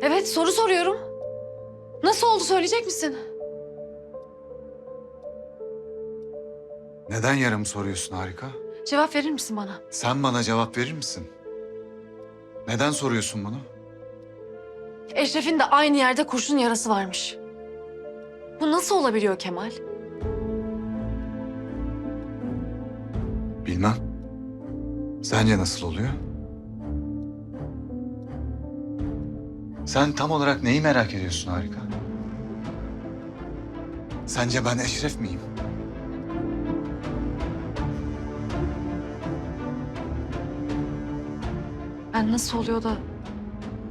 Evet soru soruyorum. Nasıl oldu söyleyecek misin? Neden yarım soruyorsun harika? Cevap verir misin bana? Sen bana cevap verir misin? Neden soruyorsun bunu? Eşref'in de aynı yerde kurşun yarası varmış. Bu nasıl olabiliyor Kemal? Bilmem. Sence nasıl oluyor? Sen tam olarak neyi merak ediyorsun harika? Sence ben Eşref miyim? Ben nasıl oluyor da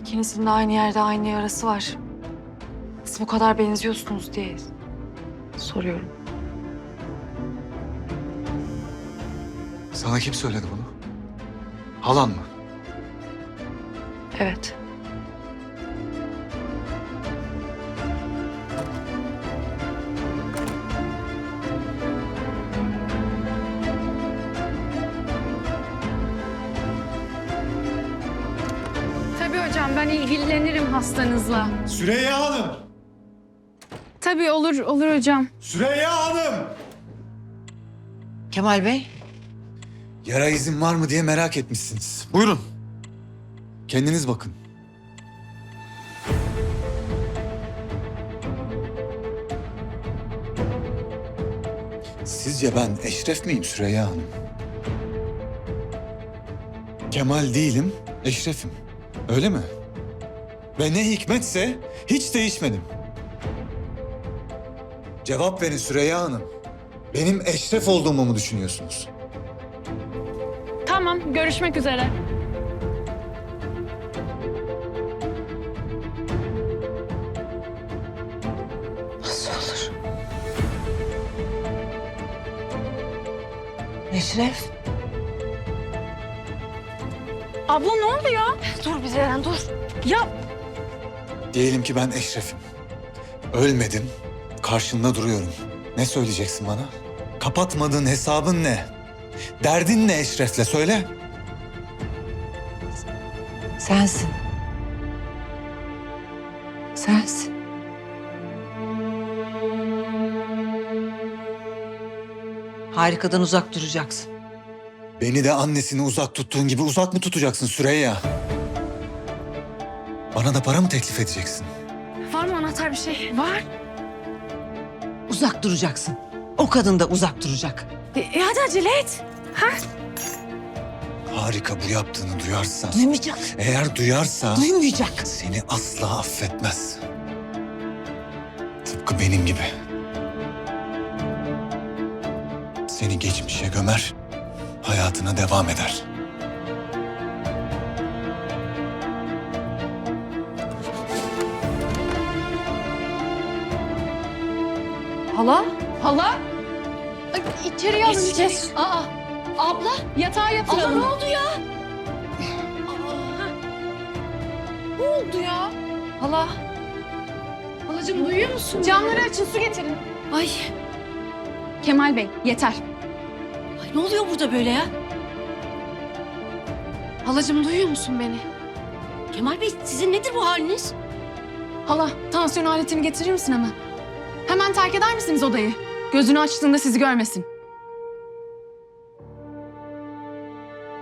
ikinizin de aynı yerde aynı yarası var. Siz bu kadar benziyorsunuz diye soruyorum. Sana kim söyledi bunu? Halan mı? Evet. Hocam ben ilgilenirim hastanızla. Süreyya Hanım! Tabii olur olur hocam. Süreyya Hanım! Kemal Bey, Yara izin var mı diye merak etmişsiniz. Buyurun. Kendiniz bakın. Sizce ben Eşref miyim Süreyya Hanım? Kemal değilim, Eşref'im. Öyle mi? Ve ne hikmetse hiç değişmedim. Cevap verin Süreyya Hanım. Benim Eşref olduğumu mu düşünüyorsunuz? Tamam görüşmek üzere. nasıl olur? Eşref, Abla ne oluyor? Dur bir Zeren dur. Ya Diyelim ki ben Eşref'im. Ölmedim, karşında duruyorum. Ne söyleyeceksin bana? Kapatmadığın hesabın ne? Derdin ne Eşref'le söyle. sensin. Sensin. Harikadan uzak duracaksın. Beni de annesini uzak tuttuğun gibi uzak mı tutacaksın Süreyya? Bana da para mı teklif edeceksin? var mı anahtar bir şey? Var. Uzak duracaksın. O kadın da uzak duracak. E, e, hadi acele et. Ha? Harika bu yaptığını duyarsa, Duymayacak. eğer duyarsa Duymayacak. seni asla affetmez. Tıpkı benim gibi. Seni geçmişe gömer, hayatına devam eder. Hala? Hala? Ay, İçeri alın içeri. Geçeceğiz. Aa, abla yatağa yatıralım. Abla ne oldu ya? Ne oldu ya? Hala? Halacığım duyuyor musun? Camları açın su getirin. Ay, Kemal Bey yeter. ay ne oluyor burada böyle ya? Halacığım duyuyor musun beni? Kemal Bey sizin nedir bu haliniz? Hala tansiyon aletini getirir misin hemen? Hemen terk eder misiniz odayı? Gözünü açtığında sizi görmesin.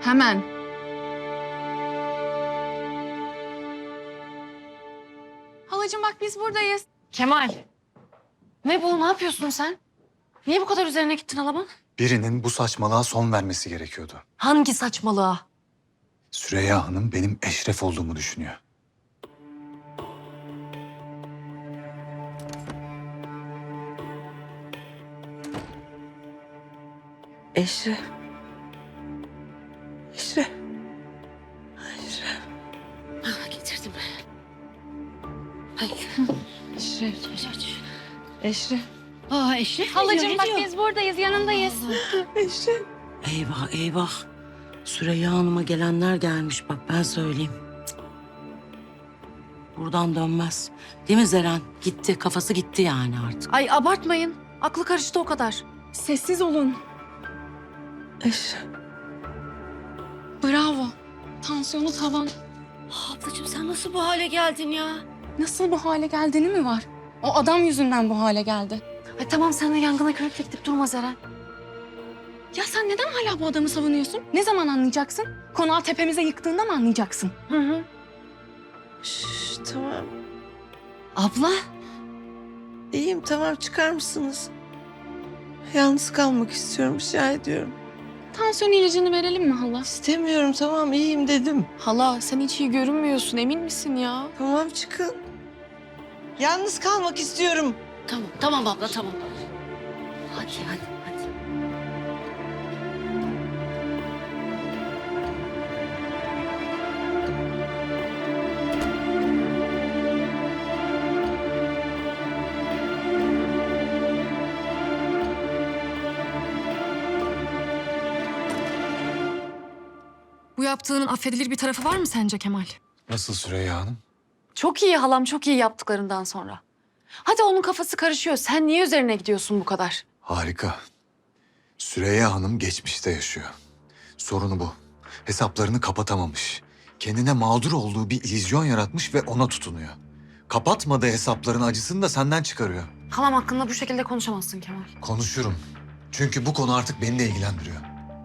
Hemen. Halacığım bak biz buradayız. Kemal. Ne bu? Ne yapıyorsun sen? Niye bu kadar üzerine gittin halamın? Birinin bu saçmalığa son vermesi gerekiyordu. Hangi saçmalığa? Süreyya Hanım benim Eşref olduğumu düşünüyor. Eşref. Eşref. Eşref. Ha, getirdim. Eşref. Eşref. Aa Eşref Halacığım bak biz buradayız yanındayız. Eşref. Eyvah eyvah. Süreyya Hanım'a gelenler gelmiş bak ben söyleyeyim. Cık. Buradan dönmez. Değil mi Zeren? Gitti kafası gitti yani artık. Ay abartmayın. Aklı karıştı o kadar. Sessiz olun. Eşref. Bravo. Tansiyonu tavan. Ablacığım sen nasıl bu hale geldin ya? Nasıl bu hale geldiğini mi var? O adam yüzünden bu hale geldi. Ay tamam sen de yangına körükle gidip durma Zeren. Ya sen neden hala bu adamı savunuyorsun? Ne zaman anlayacaksın? Konağı tepemize yıktığında mı anlayacaksın? Hı hı. Şş, tamam. Abla. İyiyim tamam çıkar mısınız? Yalnız kalmak istiyorum rica ediyorum. Tansiyon ilacını verelim mi hala? İstemiyorum tamam iyiyim dedim. Hala sen hiç iyi görünmüyorsun emin misin ya? Tamam çıkın. Yalnız kalmak istiyorum. Tamam, tamam abla tamam. Hadi hadi Bu yaptığının affedilir bir tarafı var mı sence Kemal? Nasıl Süreyya Hanım? Çok iyi halam, çok iyi yaptıklarından sonra. Hadi onun kafası karışıyor. Sen niye üzerine gidiyorsun bu kadar? Harika. Süreyya Hanım geçmişte yaşıyor. Sorunu bu. Hesaplarını kapatamamış. Kendine mağdur olduğu bir illüzyon yaratmış ve ona tutunuyor. Kapatmadığı hesapların acısını da senden çıkarıyor. Halam hakkında bu şekilde konuşamazsın Kemal. Konuşurum. Çünkü bu konu artık beni de ilgilendiriyor.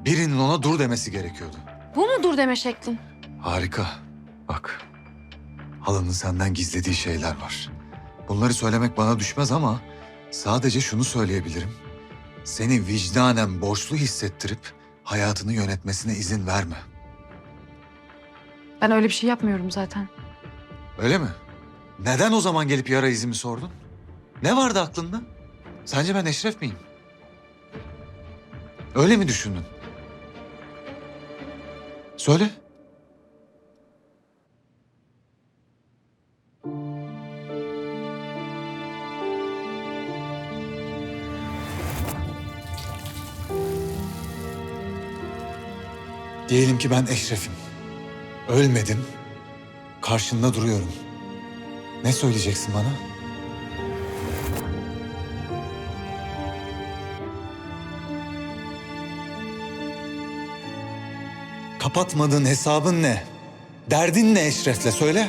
Birinin ona dur demesi gerekiyordu. Bu mu dur deme şeklin? Harika. Bak. Halanın senden gizlediği şeyler var. Bunları söylemek bana düşmez ama sadece şunu söyleyebilirim. Seni vicdanen borçlu hissettirip hayatını yönetmesine izin verme. Ben öyle bir şey yapmıyorum zaten. Öyle mi? Neden o zaman gelip yara izimi sordun? Ne vardı aklında? Sence ben Eşref miyim? Öyle mi düşündün? Söyle. Diyelim ki ben Eşref'im. Ölmedim. Karşında duruyorum. Ne söyleyeceksin bana? Kapatmadığın hesabın ne? Derdin ne Eşref'le söyle.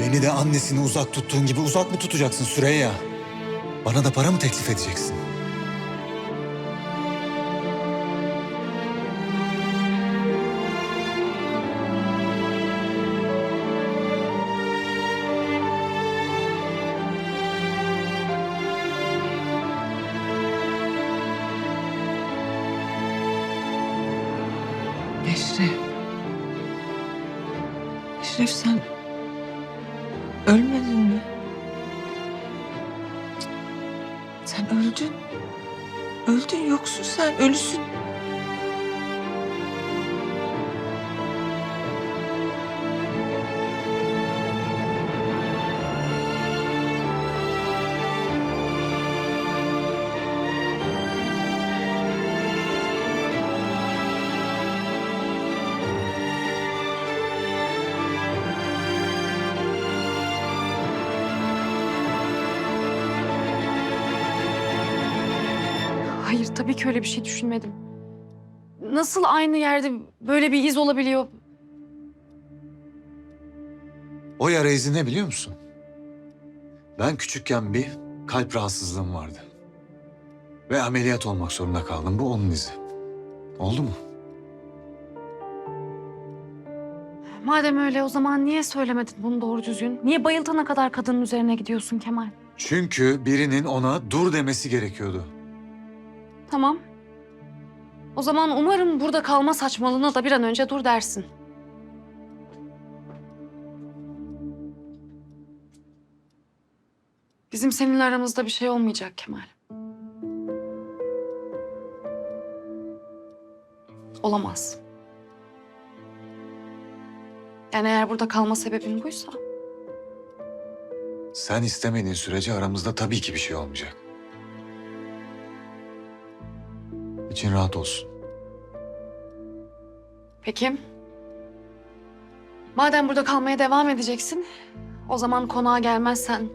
Beni de annesini uzak tuttuğun gibi uzak mı tutacaksın Süreyya? Bana da para mı teklif edeceksin? Eşref. Eşref sen ölmedin mi? Sen öldün. Öldün yoksun sen ölüsün. Hayır tabii ki öyle bir şey düşünmedim. Nasıl aynı yerde böyle bir iz olabiliyor? O yara izi ne biliyor musun? Ben küçükken bir kalp rahatsızlığım vardı. Ve ameliyat olmak zorunda kaldım. Bu onun izi. Oldu mu? Madem öyle o zaman niye söylemedin bunu doğru düzgün? Niye bayıltana kadar kadının üzerine gidiyorsun Kemal? Çünkü birinin ona dur demesi gerekiyordu. Tamam. O zaman umarım burada kalma saçmalığına da bir an önce dur dersin. Bizim seninle aramızda bir şey olmayacak Kemal. Olamaz. Yani eğer burada kalma sebebin buysa... Sen istemediğin sürece aramızda tabii ki bir şey olmayacak. İçin rahat olsun. Peki. Madem burada kalmaya devam edeceksin, o zaman konağa gelmezsen,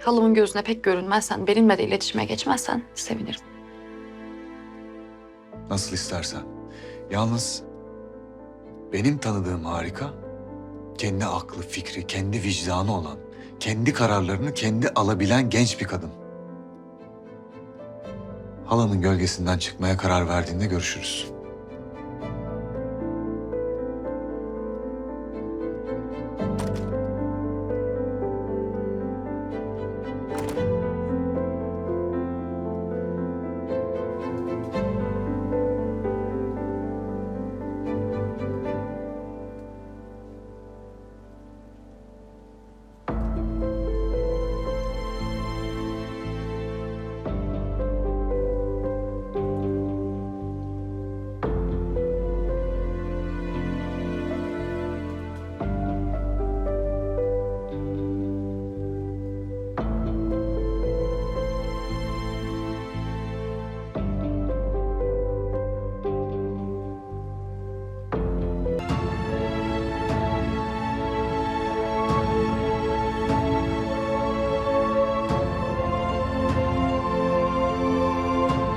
halımın gözüne pek görünmezsen, benimle de iletişime geçmezsen sevinirim. Nasıl istersen. Yalnız benim tanıdığım harika, kendi aklı, fikri, kendi vicdanı olan, kendi kararlarını kendi alabilen genç bir kadın. Halanın gölgesinden çıkmaya karar verdiğinde görüşürüz.